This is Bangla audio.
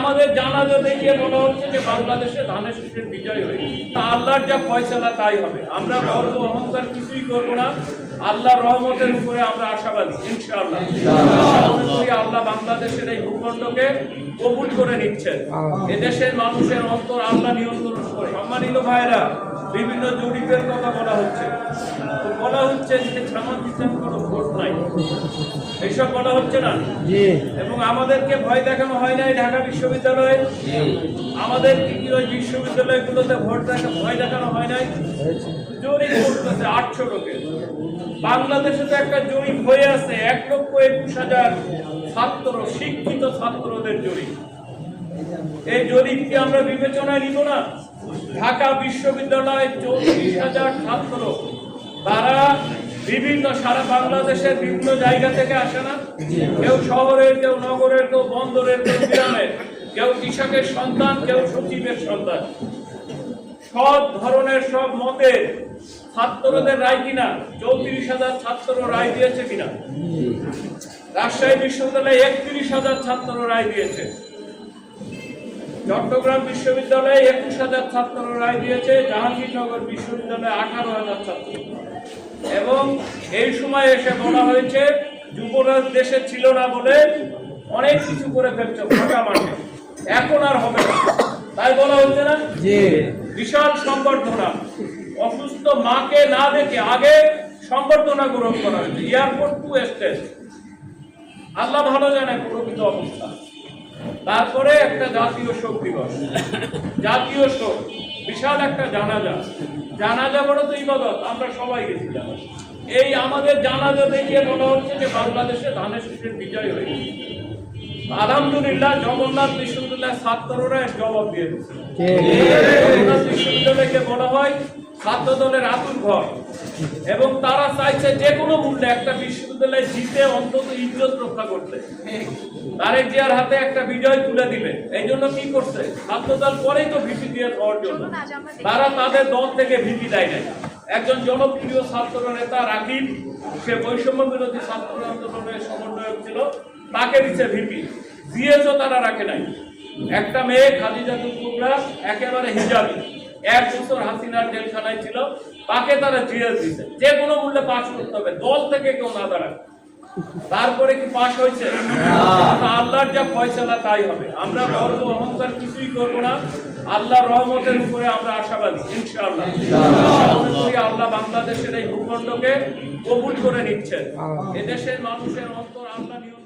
আমাদের জানাজা দেখিয়ে মনে হচ্ছে যে বাংলাদেশে ধানের শীষের বিজয় হয়ে গেছে। আল্লাহর যা তাই হবে। আমরা গর্ব অহংকার কিছুই করব না। আল্লাহর রহমতের উপরে আমরা আশাবাদী, ইনশাআল্লাহ। আল্লাহ বাংলাদেশের এই ভূখণ্ডকে কবুল করে নিচ্ছেন। এদেশের মানুষের অন্তর আল্লাহ নিয়ন্ত্রণ করে। সম্মানিত ভাইরা বিভিন্ন জরিপের কথা বলা হচ্ছে। বলা হচ্ছে যে ইসলাম কোনো ভোট এইসব বলা হচ্ছে না? এবং আমাদেরকে ভয় দেখানো হয় নাই ঢাকা বিশ্ববিদ্যালয়ে? আমাদের কি কি ওই বিশ্ববিদ্যালয়গুলোতে ভোট দেখা ভয় দেখানো হয় নাই? জরিপ করতেছে আটশো লোকের বাংলাদেশে তো একটা জরিপ হয়ে আছে এক লক্ষ একুশ হাজার ছাত্র শিক্ষিত ছাত্রদের জরিপ। এই জরিপকে আমরা বিবেচনায় নিব না? ঢাকা বিশ্ববিদ্যালয়ে চৌত্রিশ হাজার ছাত্র তারা বিভিন্ন সারা বাংলাদেশের বিভিন্ন জায়গা থেকে আসে না। কেউ শহরের, কেউ নগরের, কেউ বন্দরের, কেউ গ্রামের, কেউ কৃষকের সন্তান, কেউ সচিবের সন্তান। সব ধরনের, সব মতে ছাত্রদের রায় কিনা, চৌত্রিশ হাজার ছাত্র রায় দিয়েছে কিনা? রাজশাহী বিশ্ববিদ্যালয়ে একত্রিশ হাজার ছাত্র রায় দিয়েছে। চট্টগ্রাম বিশ্ববিদ্যালয়ে একুশ হাজার ছাত্র রায় দিয়েছে জাহাঙ্গীরনগর বিশ্ববিদ্যালয়ে আঠারো হাজার ছাত্র। এবং এই সময় এসে বলা হয়েছে যুবরাজ দেশে ছিল না বলে অনেক কিছু করে ফেলছে ফাঁকা মাঠে। এখন আর হবে না। তাই বলা হচ্ছে না? যে বিশাল সংবর্ধনা। অসুস্থ মাকে না দেখে আগে সংবর্ধনা গ্রহণ করা হয়েছে। এয়ারপোর্ট টু স্টেজ আল্লাহ ভালো জানে প্রকৃত অবস্থা। তারপরে একটা জাতীয় শোক দিবস। জাতীয় শোক। বিশাল একটা জানাজা। জানাজা বড় তো ইবাদত আমরা সবাই গেছিলাম। এই আমাদের জানাজা দেখিয়ে মনে হচ্ছে যে বাংলাদেশে ধানের শীষের বিজয় হয়ে গেছে। আলহামদুলিল্লাহ জগন্নাথ বিশ্ববিদ্যালয়ের ছাত্ররা জবাব দিয়ে দিচ্ছে জগন্নাথ বিশ্ববিদ্যালয়কে বলা হয় ছাত্র দলের আতুর ঘর। এবং তারা চাইছে যে কোনো মূল্যে একটা বিশ্ববিদ্যালয়ে জিতে অন্তত ইজ্জত রক্ষা করতে। তারেক জিয়ার হাতে একটা বিজয় তুলে দিবে। এই জন্য কি করছে? ছাত্র দল পরেই তো ভিপি দিয়ে হওয়ার জন্য। তারা তাদের দল থেকে ভিপি দেয় নাই। একজন জনপ্রিয় ছাত্র নেতা রাকিব সে বৈষম্য বিরোধী ছাত্র আন্দোলনের সমন্বয়ক ছিল তাকে দিচ্ছে ভিপি। দিয়েছ তারা রাখে নাই। একটা মেয়ে খাদিজাতুল কুবরা একেবারে হিজাবি। এক বছর হাসিনার জেলখানায় ছিল তাকে তারা জিএস দিছে। যে কোনো মূল্যে পাশ করতে হবে দল থেকে কেউ না দাঁড়ায় তারপরে কি পাশ হয়েছে? আল্লাহর যা ফয়সালা তাই হবে। আমরা গর্ব অহংকার কিছুই করব না। আল্লাহর রহমতের উপরে আমরা আশাবাদী ইনশাআল্লাহ। আল্লাহ বাংলাদেশের এই ভূখণ্ডকে কবুল করে নিচ্ছেন। এদেশের মানুষের অন্তর আল্লাহ নিয়ন্ত্রণ